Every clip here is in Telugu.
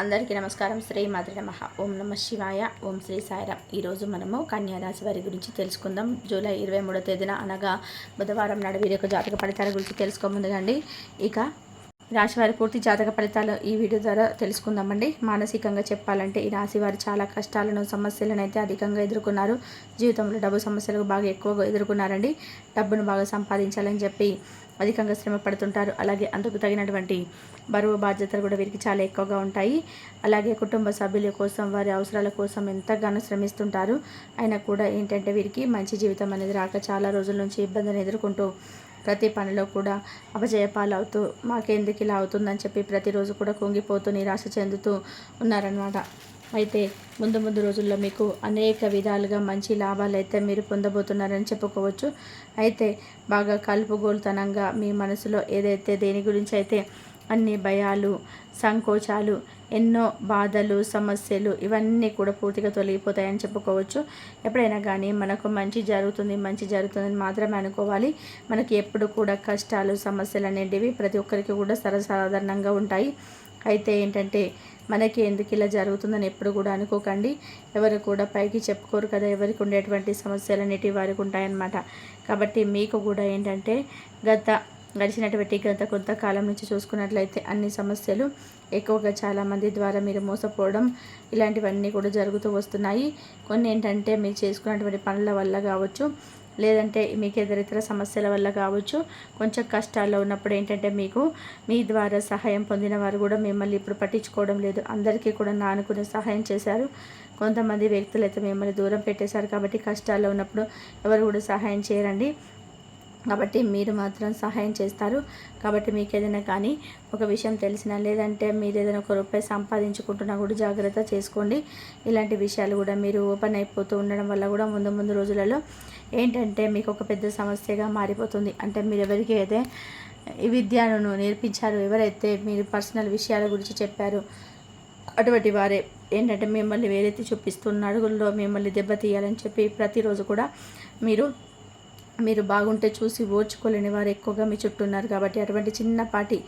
అందరికీ నమస్కారం. శ్రీ మాతృ నమ. ఓం నమ శివాయ. ఓం శ్రీ సాయిరామ్ ఈరోజు మనము కన్యారాశి వారి గురించి తెలుసుకుందాం. జూలై ఇరవై మూడో తేదీన అనగా బుధవారం నాడు వీరి యొక్క జాతక ఫలితాల గురించి తెలుసుకోముందుగండి ఇక రాశి వారి పూర్తి జాతక ఫలితాలు ఈ వీడియో ద్వారా తెలుసుకుందామండి. మానసికంగా చెప్పాలంటే ఈ రాశి వారు చాలా కష్టాలను సమస్యలను అయితే అధికంగా ఎదుర్కొన్నారు. జీవితంలో డబ్బు సమస్యలు బాగా ఎక్కువగా ఎదుర్కొన్నారండి. డబ్బును బాగా సంపాదించాలని చెప్పి అధికంగా శ్రమ పడుతుంటారు. అలాగే అందుకు తగినటువంటి బరువు బాధ్యతలు కూడా వీరికి చాలా ఎక్కువగా ఉంటాయి. అలాగే కుటుంబ సభ్యుల కోసం వారి అవసరాల కోసం ఎంతగానో శ్రమిస్తుంటారు. అయినా కూడా ఏంటంటే వీరికి మంచి జీవితం అనేది రాక చాలా రోజుల నుంచి ఇబ్బందిని ఎదుర్కొంటూ ప్రతి పనిలో కూడా అపజయపాలు అవుతూ మాకెందుకు ఇలా అవుతుందని చెప్పి ప్రతిరోజు కూడా కుంగిపోతూ నిరాశ చెందుతూ ఉన్నారనమాట అయితే ముందు ముందు రోజుల్లో మీకు అనేక విధాలుగా మంచి లాభాలు అయితే మీరు పొందబోతున్నారని చెప్పుకోవచ్చు. అయితే బాగా కలుపుగోలుతనంగా మీ మనసులో ఏదైతే దేని గురించి అయితే అన్ని భయాలు సంకోచాలు ఎన్నో బాధలు సమస్యలు ఇవన్నీ కూడా పూర్తిగా తొలగిపోతాయని చెప్పుకోవచ్చు. ఎప్పుడైనా కానీ మనకు మంచి జరుగుతుంది మంచి జరుగుతుందని మాత్రమే అనుకోవాలి. మనకి ఎప్పుడు కూడా కష్టాలు సమస్యలు అనేటివి ప్రతి ఒక్కరికి కూడా సర్వసాధారణంగా ఉంటాయి. అయితే ఏంటంటే మనకి ఎందుకు ఇలా జరుగుతుందని ఎప్పుడు కూడా అనుకోకండి. ఎవరు కూడా పైకి చెప్పుకోరు కదా ఎవరికి ఉండేటువంటి సమస్యలు అనేటివి వారికి ఉంటాయన్నమాట. కాబట్టి మీకు కూడా ఏంటంటే గత గడిచినటువంటి గత కొంతకాలం నుంచి చూసుకున్నట్లయితే అన్ని సమస్యలు ఎక్కువగా చాలామంది ద్వారా మీరు మోసపోవడం ఇలాంటివన్నీ కూడా జరుగుతూ వస్తున్నాయి. కొన్ని ఏంటంటే మీరు చేసుకున్నటువంటి పనుల వల్ల కావచ్చు లేదంటే మీకు ఇతర సమస్యల వల్ల కావచ్చు కొంచెం కష్టాల్లో ఉన్నప్పుడు ఏంటంటే మీకు మీ ద్వారా సహాయం పొందిన వారు కూడా మిమ్మల్ని ఇప్పుడు పట్టించుకోవడం లేదు. అందరికీ కూడా నానుకునే సహాయం చేశారు. కొంతమంది వ్యక్తులు అయితే మిమ్మల్ని దూరం పెట్టేశారు కాబట్టి కష్టాల్లో ఉన్నప్పుడు ఎవరు కూడా సహాయం చేయరండి. కాబట్టి మీరు మాత్రం సహాయం చేస్తారు. కాబట్టి మీకు ఏదైనా కానీ ఒక విషయం తెలిసినా లేదంటే మీరు ఏదైనా ఒక రూపాయి సంపాదించుకుంటున్నా కూడా జాగ్రత్త చేసుకోండి. ఇలాంటి విషయాలు కూడా మీరు ఓపెన్ అయిపోతూ ఉండడం వల్ల కూడా ముందు ముందు రోజులలో ఏంటంటే మీకు ఒక పెద్ద సమస్యగా మారిపోతుంది. అంటే మీరు ఎవరికి అయితే ఈ విద్యను నేర్పించారు ఎవరైతే మీరు పర్సనల్ విషయాల గురించి చెప్పారు అటువంటి వారే ఏంటంటే మిమ్మల్ని వేరైతే చూపిస్తున్న అడుగుల్లో మిమ్మల్ని దెబ్బతీయాలని చెప్పి ప్రతిరోజు కూడా మీరు మీరు బాగుంటే చూసి ఓర్చుకోలేని వారు ఎక్కువగా మీ చుట్టూ ఉన్నారు కాబట్టి అటువంటి చిన్నపాటి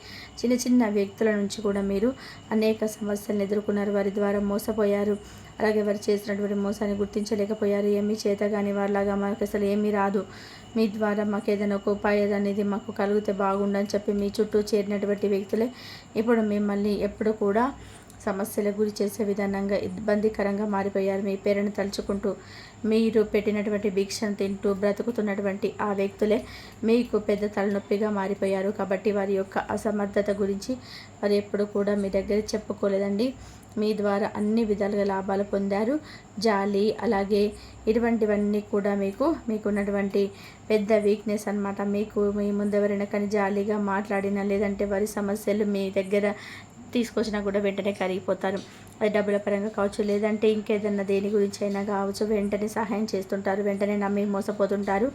చిన్న చిన్న వ్యక్తుల నుంచి కూడా మీరు అనేక సమస్యలను ఎదుర్కొన్నారు. వారి ద్వారా మోసపోయారు. అలాగే వారు చేసినటువంటి మోసాన్ని గుర్తించలేకపోయారు. ఏమీ చేత కానీ వారిలాగా మాకు అసలు ఏమీ రాదు. మీ ద్వారా మాకు ఏదైనా ఒక ఉపాయం అనేది మాకు కలిగితే బాగుండని చెప్పి మీ చుట్టూ చేరినటువంటి వ్యక్తులే ఇప్పుడు మిమ్మల్ని ఎప్పుడు కూడా సమస్యల గురి చేసే విధానంగా ఇబ్బందికరంగా మారిపోయారు. మీ పేరును తలుచుకుంటూ మీరు పెట్టినటువంటి భిక్షను తింటూ బ్రతుకుతున్నటువంటి ఆ వ్యక్తులే మీకు పెద్ద తలనొప్పిగా మారిపోయారు. కాబట్టి వారి యొక్క అసమర్థత గురించి వారు ఎప్పుడు కూడా మీ దగ్గర చెప్పుకోలేదండి. మీ ద్వారా అన్ని విధాలుగా లాభాలు పొందారు. జాలి అలాగే ఇటువంటివన్నీ కూడా మీకు మీకున్నటువంటి పెద్ద వీక్నెస్ అనమాట మీకు మీ ముందెవరైనా కానీ జాలీగా మాట్లాడినా లేదంటే వారి సమస్యలు మీ దగ్గర తీసుకొచ్చినా కూడా వెంటనే కరిగిపోతారు. అది డబ్బుల పరంగా కావచ్చు లేదంటే ఇంకేదన్నా దేని గురించి అయినా కావచ్చు వెంటనే సహాయం చేస్తుంటారు వెంటనే నమ్మి మోసపోతుంటారు.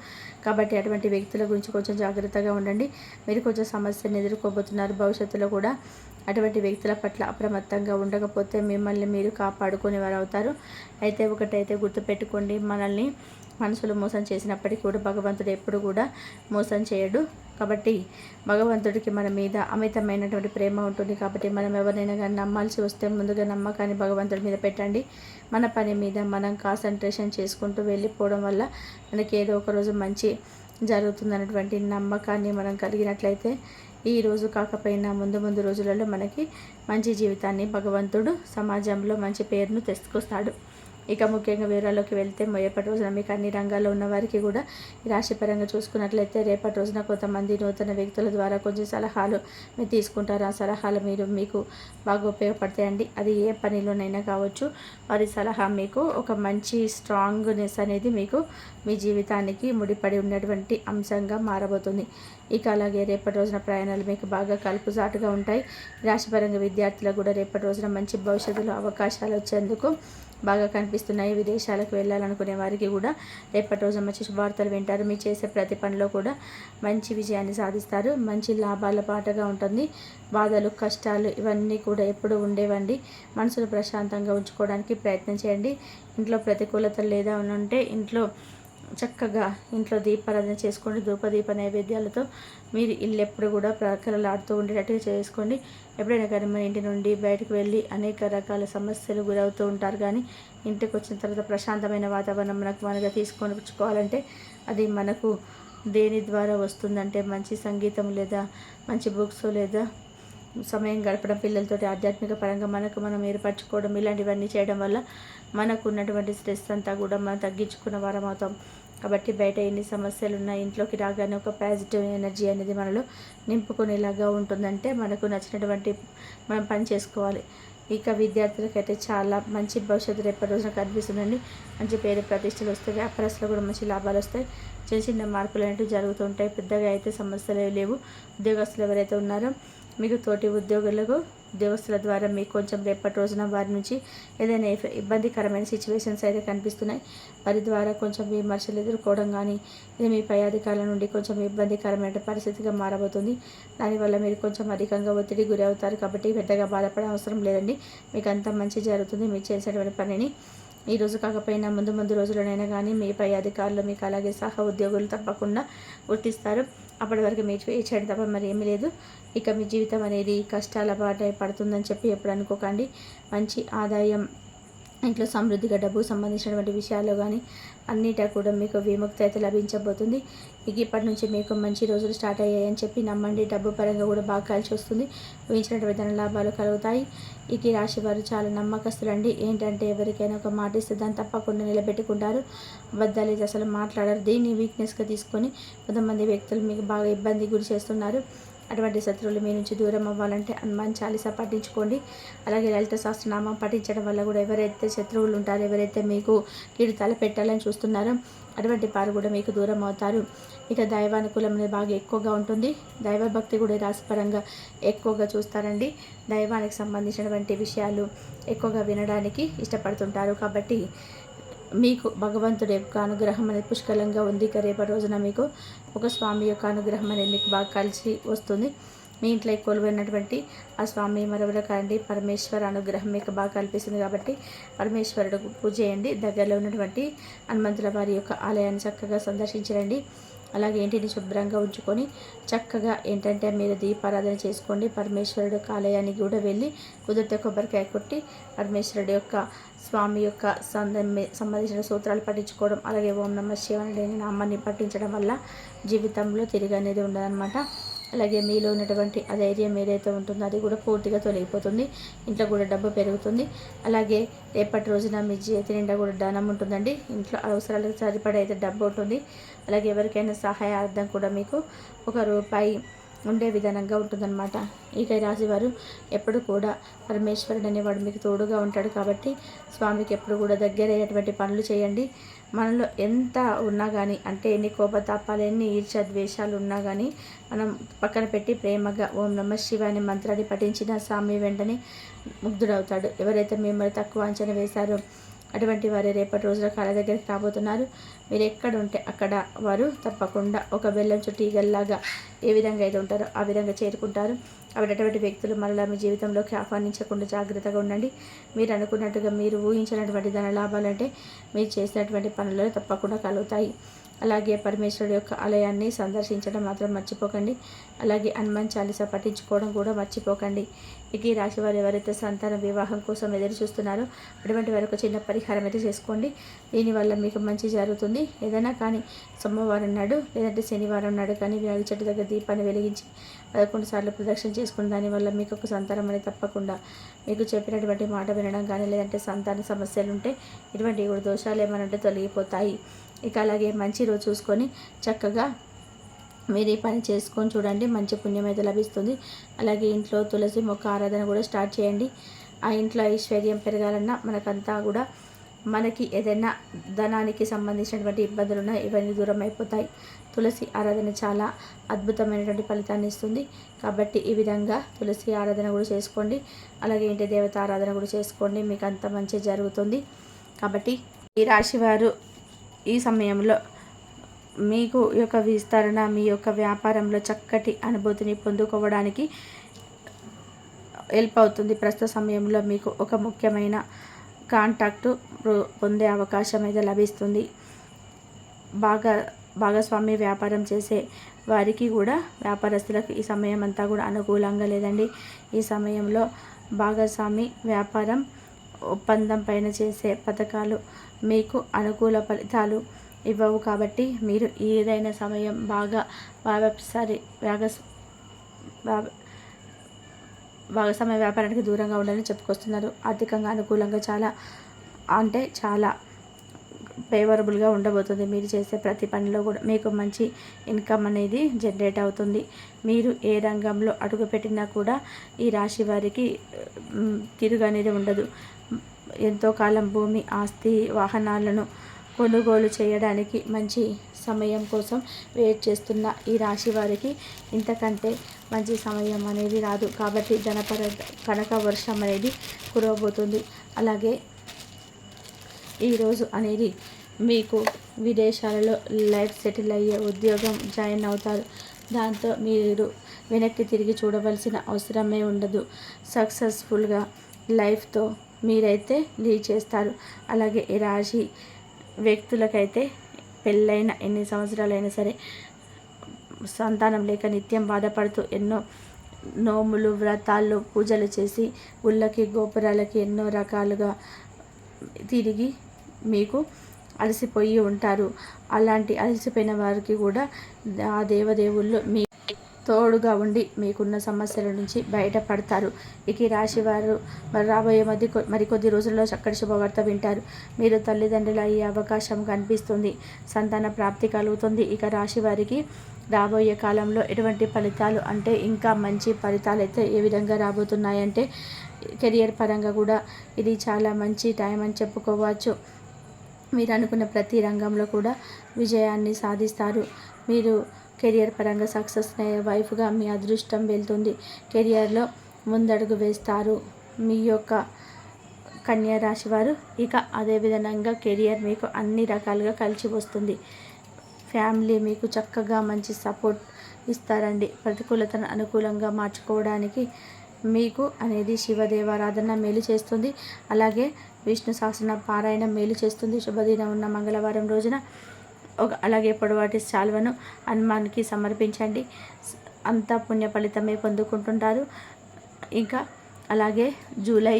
కాబట్టి అటువంటి వ్యక్తుల గురించి కొంచెం జాగ్రత్తగా ఉండండి. మీరు కొంచెం సమస్యను ఎదుర్కోబోతున్నారు భవిష్యత్తులో కూడా. అటువంటి వ్యక్తుల పట్ల అప్రమత్తంగా ఉండకపోతే మిమ్మల్ని మీరు కాపాడుకునేవారు అవుతారు అయితే ఒకటైతే గుర్తుపెట్టుకోండి మనల్ని మనసులు మోసం చేసినప్పటికీ కూడా భగవంతుడు ఎప్పుడు కూడా మోసం చేయడు. కాబట్టి భగవంతుడికి మన మీద అమితమైనటువంటి ప్రేమ ఉంటుంది. కాబట్టి మనం ఎవరినైనా కానీ నమ్మాల్సి వస్తే ముందుగా నమ్మకాన్ని భగవంతుడి మీద పెట్టండి. మన పని మీద మనం కాన్సన్ట్రేషన్ చేసుకుంటూ వెళ్ళిపోవడం వల్ల మనకి ఏదో ఒక రోజు మంచి జరుగుతుందన్నటువంటి నమ్మకాన్ని మనం కలిగినట్లయితే ఈ రోజు కాకపోయినా ముందు ముందు రోజులలో మనకి మంచి జీవితాన్ని భగవంతుడు సమాజంలో మంచి పేరును తెచ్చుకొస్తాడు. ఇక ముఖ్యంగా వివరాల్లోకి వెళ్తే రేపటి రోజున మీకు అన్ని రంగాల్లో ఉన్న వారికి కూడా రాశిపరంగా చూసుకున్నట్లయితే రేపటి రోజున కొంతమంది నూతన వ్యక్తుల ద్వారా కొంచెం సలహాలు మీరు తీసుకుంటారు. ఆ సలహాలు మీరు మీకు బాగా ఉపయోగపడతాయండి. అది ఏ పనిలోనైనా కావచ్చు. వారి సలహా మీకు ఒక మంచి స్ట్రాంగ్నెస్ అనేది మీకు మీ జీవితానికి ముడిపడి ఉన్నటువంటి అంశంగా మారబోతుంది. ఇక అలాగే రేపటి రోజున ప్రయాణాలు మీకు బాగా కలుపుజాటుగా ఉంటాయి. రాశిపరంగా విద్యార్థులకు కూడా రేపటి రోజున మంచి భవిష్యత్తులో అవకాశాలు వచ్చేందుకు బాగా కనిపిస్తున్నాయి. విదేశాలకు వెళ్ళాలనుకునే వారికి కూడా రేపటి రోజు మంచి శుభార్తలు వింటారు. మీరు చేసే ప్రతి పనిలో కూడా మంచి విజయాన్ని సాధిస్తారు. మంచి లాభాల పాటగా ఉంటుంది. బాధలు కష్టాలు ఇవన్నీ కూడా ఎప్పుడు ఉండేవండి. మనసును ప్రశాంతంగా ఉంచుకోవడానికి ప్రయత్నం చేయండి. ఇంట్లో ప్రతికూలతలు లేదా ఉంటే ఇంట్లో చక్కగా ఇంట్లో దీపారాధన చేసుకోండి ధూపదీప నైవేద్యాలతో. మీరు ఇల్లు ఎప్పుడు కూడా ప్రకలలాడుతూ ఉండేటట్టుగా చేసుకోండి. ఎప్పుడైనా కానీ మన ఇంటి నుండి బయటకు వెళ్ళి అనేక రకాల సమస్యలు గురవుతూ ఉంటారు. కానీ ఇంటికి వచ్చిన తర్వాత ప్రశాంతమైన వాతావరణం మనకు మనగా తీసుకొని పుచ్చుకోవాలంటే అది మనకు దేని ద్వారా వస్తుందంటే మంచి సంగీతం లేదా మంచి బుక్స్ లేదా సమయం గడపడం పిల్లలతోటి ఆధ్యాత్మిక పరంగా మనకు మనం ఏర్పరచుకోవడం ఇలాంటివన్నీ చేయడం వల్ల మనకు ఉన్నటువంటి స్ట్రెస్ అంతా కూడా మనం తగ్గించుకున్న వారం అవుతాం. కాబట్టి బయట ఎన్ని సమస్యలు ఉన్నా ఇంట్లోకి రాగానే ఒక పాజిటివ్ ఎనర్జీ అనేది మనలో నింపుకునేలాగా ఉంటుందంటే మనకు నచ్చినటువంటి మనం పని చేసుకోవాలి. ఇక విద్యార్థులకైతే చాలా మంచి భవిష్యత్తు రేపటి రోజున కనిపిస్తుందండి. మంచి పేరు ప్రతిష్టలు వస్తాయి వ్యాపారస్తులు కూడా మంచి లాభాలు వస్తాయి. చిన్న చిన్న మార్పులు అనేవి జరుగుతుంటాయి. పెద్దగా అయితే సమస్యలు లేవు. ఉద్యోగస్తులు ఎవరైతే ఉన్నారో మీకు తోటి ఉద్యోగులకు ఉద్యోగస్తుల ద్వారా మీకు కొంచెం రేపటి రోజున వారి నుంచి ఏదైనా ఇబ్బందికరమైన సిచ్యువేషన్స్ అయితే కనిపిస్తున్నాయి. వారి ద్వారా కొంచెం విమర్శలు ఎదుర్కోవడం కానీ ఇది మీ పై అధికారుల నుండి కొంచెం ఇబ్బందికరమైన పరిస్థితిగా మారబోతుంది. దానివల్ల మీరు కొంచెం అధికంగా ఒత్తిడి గురి అవుతారు కాబట్టి పెద్దగా బాధపడే అవసరం లేదండి. మీకు అంతా మంచి జరుగుతుంది. మీరు చేసేటువంటి పనిని ఈ రోజు కాకపోయినా ముందు ముందు రోజుల్లోనైనా కానీ మీ పై అధికారులు మీకు అలాగే సహా ఉద్యోగులు తప్పకుండా గుర్తిస్తారు. అప్పటి వరకు మీరు చేయడం తప్ప మరి ఏమీ లేదు. ఇక మీ జీవితం అనేది కష్టాల బాట పడుతుందని చెప్పి ఎప్పుడు అనుకోకండి. మంచి ఆదాయం ఇంట్లో సమృద్ధిగా డబ్బుకు సంబంధించినటువంటి విషయాల్లో కానీ అన్నిటా కూడా మీకు విముక్తి అయితే లభించబోతుంది. ఇక ఇప్పటి నుంచి మీకు మంచి రోజులు స్టార్ట్ అయ్యాయని చెప్పి నమ్మండి. డబ్బు పరంగా కూడా బాగా కలిసి వస్తుంది. ఊహించినటువంటి ధన లాభాలు కలుగుతాయి. ఇక రాశి వారు చాలా నమ్మకస్తులండి. ఏంటంటే ఎవరికైనా ఒక మాట ఇస్తే దాన్ని తప్పకుండా నిలబెట్టుకుంటారు. అబద్ధాలు అసలు మాట్లాడరు. దీన్ని వీక్నెస్గా తీసుకొని కొంతమంది వ్యక్తులు మీకు బాగా ఇబ్బంది గురి చేస్తున్నారు. అటువంటి శత్రువులు మీ నుంచి దూరం అవ్వాలంటే హనుమాన్ చాలీసా పఠించుకోండి. అలాగే లలిత సహస్రనామం పఠించడం వల్ల కూడా ఎవరైతే శత్రువులు ఉంటారో ఎవరైతే మీకు కీడు తల పెట్టాలని చూస్తున్నారో అటువంటి వారు కూడా మీకు దూరం అవుతారు. ఇక దైవానుకూలం అనేది బాగా ఎక్కువగా ఉంటుంది. దైవభక్తి కూడా రాశిపరంగా ఎక్కువగా చూస్తారండి. దైవానికి సంబంధించినటువంటి విషయాలు ఎక్కువగా వినడానికి ఇష్టపడుతుంటారు. కాబట్టి మీకు భగవంతుడి యొక్క అనుగ్రహం అనేది పుష్కలంగా ఉంది. ఇక రేపటి రోజున మీకు ఒక స్వామి యొక్క అనుగ్రహం అనేది మీకు బాగా కలిసి వస్తుంది. మీ ఇంట్లో కోల్పోయినటువంటి ఆ స్వామి మరొకరండి పరమేశ్వర అనుగ్రహం మీకు బాగా కల్పిస్తుంది కాబట్టి పరమేశ్వరుడు పూజ చేయండి. దగ్గరలో ఉన్నటువంటి హనుమంతుల వారి యొక్క ఆలయాన్ని చక్కగా సందర్శించరండి అలాగే ఇంటిని శుభ్రంగా ఉంచుకొని చక్కగా ఏంటంటే మీరు దీపారాధన చేసుకోండి. పరమేశ్వరుడు కాలయానికి కూడా వెళ్ళి కుదిరితే కొబ్బరికాయ కొట్టి పరమేశ్వరుడు యొక్క స్వామి యొక్క సంబంధించిన సూత్రాలు పట్టించుకోవడం అలాగే ఓం నమ శివాని నామాన్ని పట్టించడం వల్ల జీవితంలో తిరిగి అనేది ఉండదన్నమాట. అలాగే మీలో ఉన్నటువంటి ఆ ధైర్యం ఏదైతే ఉంటుందో అది కూడా పూర్తిగా తొలగిపోతుంది. ఇంట్లో కూడా డబ్బు పెరుగుతుంది. అలాగే రేపటి రోజున మీ చేతి నిండా కూడా ధనం ఉంటుందండి. ఇంట్లో అవసరాలకు సరిపడే అయితే డబ్బు ఉంటుంది. అలాగే ఎవరికైనా సహాయార్థం కూడా మీకు ఒక రూపాయి ఉండే విధానంగా ఉంటుందన్నమాట. ఇక రాశివారు ఎప్పుడు కూడా పరమేశ్వరుడు అనేవాడు మీకు తోడుగా ఉంటాడు కాబట్టి స్వామికి ఎప్పుడు కూడా దగ్గరయ్యేటువంటి పనులు చేయండి. మనలో ఎంత ఉన్నా కానీ అంటే ఎన్ని కోపతాపాలు ఎన్ని ఈర్ష ద్వేషాలు ఉన్నా కానీ మనం పక్కన పెట్టి ప్రేమగా ఓం నమ శివాని మంత్రాన్ని పఠించిన స్వామి వెంటనే ముగ్ధుడవుతాడు. ఎవరైతే మిమ్మల్ని తక్కువ అంచనా వేశారో అటువంటి వారు రేపటి రోజుల కాళ్ళ దగ్గరికి రాబోతున్నారు. మీరు ఎక్కడ ఉంటే అక్కడ వారు తప్పకుండా ఒక బెల్లం చుట్టూ ఈగల్లాగా ఏ విధంగా అయితే ఉంటారో ఆ విధంగా చేరుకుంటారు. అటువంటి వ్యక్తులు మరలా మీ జీవితంలోకి ఆహ్వానించకుండా జాగ్రత్తగా ఉండండి. మీరు అనుకున్నట్టుగా మీరు ఊహించినటువంటి ధన లాభాలంటే మీరు చేసినటువంటి పనులలో తప్పకుండా కలుగుతాయి. అలాగే పరమేశ్వరుడు యొక్క ఆలయాన్ని సందర్శించడం మాత్రం మర్చిపోకండి. అలాగే హనుమాన్ చాలీస పఠించుకోవడం కూడా మర్చిపోకండి. ఇక ఈ రాశి వారు ఎవరైతే సంతాన వివాహం కోసం ఎదురు చూస్తున్నారో అటువంటి వారికి ఒక చిన్న పరిహారం అయితే చేసుకోండి. దీనివల్ల మీకు మంచి జరుగుతుంది. ఏదైనా కానీ సోమవారం నాడు లేదంటే శనివారం నాడు కానీ వ్యాధి చెట్టు దగ్గర దీపాన్ని వెలిగించి పదకొండు సార్లు ప్రదక్షిణ చేసుకుని దానివల్ల మీకు ఒక సంతానం అనేది తప్పకుండా. మీకు చెప్పినటువంటి మాట వినడం కానీ లేదంటే సంతాన సమస్యలు ఉంటే ఇటువంటి కూడా దోషాలు ఏమైనా ఉంటే తొలగిపోతాయి. ఇక అలాగే మంచి రోజు చూసుకొని చక్కగా మీరు ఈ పని చేసుకొని చూడండి. మంచి పుణ్యం అయితే లభిస్తుంది. అలాగే ఇంట్లో తులసి మొక్క ఆరాధన కూడా స్టార్ట్ చేయండి. ఆ ఇంట్లో ఐశ్వర్యం పెరగాలన్నా మనకంతా కూడా మనకి ఏదైనా ధనానికి సంబంధించినటువంటి ఇబ్బందులు ఉన్నా ఇవన్నీ దూరం అయిపోతాయి తులసి ఆరాధన చాలా అద్భుతమైనటువంటి ఫలితాన్ని ఇస్తుంది. కాబట్టి ఈ విధంగా తులసి ఆరాధన కూడా చేసుకోండి. అలాగే ఇంటి దేవత ఆరాధన కూడా చేసుకోండి. మీకు అంత మంచి జరుగుతుంది. కాబట్టి ఈ రాశివారు ఈ సమయంలో మీకు యొక్క విస్తరణ మీ యొక్క వ్యాపారంలో చక్కటి అనుభూతిని పొందుకోవడానికి హెల్ప్ అవుతుంది. ప్రస్తుత సమయంలో మీకు ఒక ముఖ్యమైన కాంటాక్ట్ పొందే అవకాశం అయితే లభిస్తుంది. బాగా భాగస్వామి వ్యాపారం చేసే వారికి కూడా వ్యాపారస్తులకు ఈ సమయం అంతా కూడా అనుకూలంగా లేదండి. ఈ సమయంలో భాగస్వామి వ్యాపారం ఒప్పందం పైన చేసే పథకాలు మీకు అనుకూల ఫలితాలు ఇవ్వవు కాబట్టి మీరు ఏదైనా సమయం బాగా ఒకసారి వ్యాగస్ భాగస్వామ్య వ్యాపారానికి దూరంగా ఉండాలని చెప్పుకొస్తున్నారు. ఆర్థికంగా అనుకూలంగా చాలా అంటే చాలా ఫేవరబుల్గా ఉండబోతుంది. మీరు చేసే ప్రతి పనిలో కూడా మీకు మంచి ఇన్కమ్ అనేది జనరేట్ అవుతుంది. మీరు ఏ రంగంలో అడుగుపెట్టినా కూడా ఈ రాశి వారికి తిరుగు అనేది ఉండదు. ఎంతో కాలం భూమి ఆస్తి వాహనాలను కొనుగోలు చేయడానికి మంచి సమయం కోసం వెయిట్ చేస్తున్న ఈ రాశి వారికి ఇంతకంటే మంచి సమయం అనేది రాదు. కాబట్టి ధనపర కనక వర్షం అనేది కురవబోతుంది. అలాగే ఈరోజు అనేది మీకు విదేశాలలో లైఫ్ సెటిల్ అయ్యే ఉద్యోగం జాయిన్ అవుతారు. దాంతో మీరు వెనక్కి తిరిగి చూడవలసిన అవసరమే ఉండదు. సక్సెస్ఫుల్గా లైఫ్తో మీరైతే లీడ్ చేస్తారు. అలాగే ఈ రాశి వ్యక్తులకైతే పెళ్ళైన ఎన్ని సంవత్సరాలైనా సరే సంతానం లేక నిత్యం బాధపడుతూ ఎన్నో నోములు వ్రతాలు పూజలు చేసి గుళ్ళకి గోపురాలకి ఎన్నో రకాలుగా తిరిగి మీకు అలసిపోయి ఉంటారు. అలాంటి అలసిపోయిన వారికి కూడా ఆ దేవదేవుళ్ళు మీ తోడుగా ఉండి మీకున్న సమస్యల నుంచి బయటపడతారు. ఇక రాశి వారు మరి రాబోయే మధ్య మరికొద్ది రోజుల్లో చక్కటి శుభవార్త వింటారు. మీరు తల్లిదండ్రులు అయ్యే అవకాశం కనిపిస్తుంది. సంతాన ప్రాప్తి కలుగుతుంది. ఇక రాశి వారికి రాబోయే కాలంలో ఎటువంటి ఫలితాలు అంటే ఇంకా మంచి ఫలితాలు అయితే ఏ విధంగా రాబోతున్నాయంటే కెరియర్ పరంగా కూడా ఇది చాలా మంచి టైం అని చెప్పుకోవచ్చు. మీరు అనుకున్న ప్రతి రంగంలో కూడా విజయాన్ని సాధిస్తారు. మీరు కెరియర్ పరంగా సక్సెస్ అయ్యే వైఫ్గా మీ అదృష్టం వెళ్తుంది. కెరియర్లో ముందడుగు వేస్తారు. మీ యొక్క కన్యా రాశి వారు ఇక అదేవిధంగా కెరియర్ మీకు అన్ని రకాలుగా కలిసి వస్తుంది. ఫ్యామిలీ మీకు చక్కగా మంచి సపోర్ట్ ఇస్తారండి. ప్రతికూలతను అనుకూలంగా మార్చుకోవడానికి మీకు అనేది శివదేవారాధన మేలు చేస్తుంది. అలాగే విష్ణు సహస్ర పారాయణ మేలు చేస్తుంది. శుభదినం ఉన్న మంగళవారం రోజున ఒక అలాగే పొడవాటి శాల్వను హనుమాన్కి సమర్పించండి. అంతా పుణ్య ఫలితమే పొందుకుంటుంటారు. ఇంకా అలాగే జూలై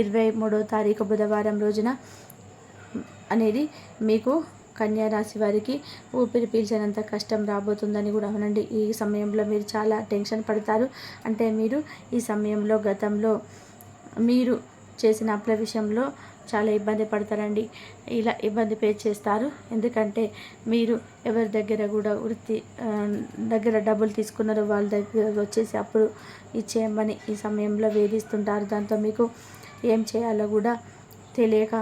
ఇరవై మూడో తారీఖు బుధవారం రోజున అనేది మీకు కన్యా రాశి వారికి ఊపిరి పీల్చినంత కష్టం రాబోతుందని కూడా అవునండి ఈ సమయంలో మీరు చాలా టెన్షన్ పడతారు. అంటే మీరు ఈ సమయంలో గతంలో మీరు చేసిన అప్ల విషయంలో చాలా ఇబ్బంది పడతారండి. ఇలా ఇబ్బంది పే చేస్తారు. ఎందుకంటే మీరు ఎవరి దగ్గర కూడా వృత్తి దగ్గర డబ్బులు తీసుకున్నారో వాళ్ళ దగ్గర వచ్చేసి అప్పుడు ఇచ్చేయమని ఈ సమయంలో వేధిస్తుంటారు. దాంతో మీకు ఏం చేయాలో కూడా తెలియక